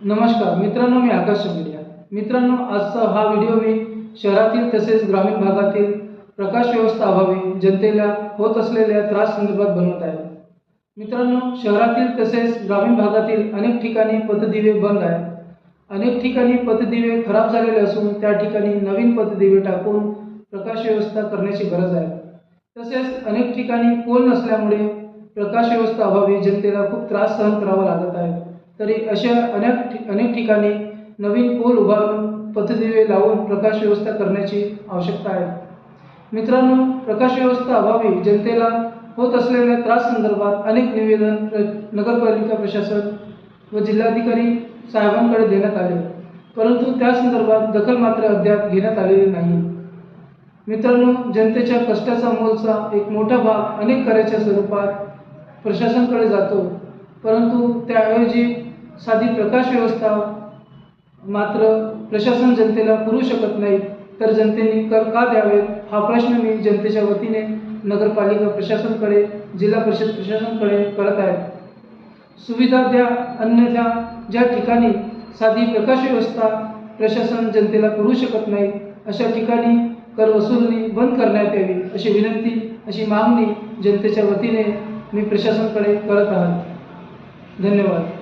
नमस्कार मित्रांनो मी आकाश मीडिया मित्रांनो आजचा हा व्हिडिओ मी शहरातील तसेच ग्रामीण भागातील प्रकाश व्यवस्था अभावी जनतेला होत असलेल्या त्रास संदर्भात बनवत आहे. मित्रांनो शहरातील तसेच ग्रामीण भागातील अनेक ठिकाणी पथदिवे बंद आहेत. अनेक ठिकाणी पथदिवे खराब झालेले असून त्या ठिकाणी नवीन पथदिवे टाकून प्रकाश व्यवस्था करण्याची गरज आहे. तसेच अनेक ठिकाणी पोल नसल्यामुळे प्रकाश व्यवस्था अभावी जनतेला खूप त्रास सहन करावा लागत आहे. तरी अशा अनेक अनेक ठिकाणी नवीन पोल उभारून पथदिवे लावून प्रकाश व्यवस्था करण्याची आवश्यकता आहे. मित्रांनो प्रकाश व्यवस्था अभावी जनतेला होत असलेल्या त्रास संदर्भात अनेक निवेदन प्र- नगरपालिका प्रशासन व जिल्हाधिकारी साहेबांकडे देण्यात आले. परंतु त्या संदर्भात दखल मात्र अद्याप घेण्यात आलेली नाही. मित्रांनो जनतेच्या कष्टाचा मोलचा एक मोठा भाग अनेक कार्याच्या स्वरूपात प्रशासनाकडे जातो. परंतु त्याऐवजी साधी प्रकाश व्यवस्था मात्र प्रशासन जनतेला पुरू शकत नाही तर जनतेने कर का द्यावेत? हा प्रश्न मी जनतेच्या वतीने नगरपालिका प्रशासनकडे जिल्हा परिषद प्रशासनकडे करत आहे. सुविधा द्या अन्यथा ज्या ठिकाणी साधी प्रकाश व्यवस्था प्रशासन जनतेला पुरू शकत नाही अशा ठिकाणी कर वसुलणी बंद करण्यात यावी अशी विनंती अशी मागणी जनतेच्या वतीने मी प्रशासनकडे करत आहात धन्यवाद.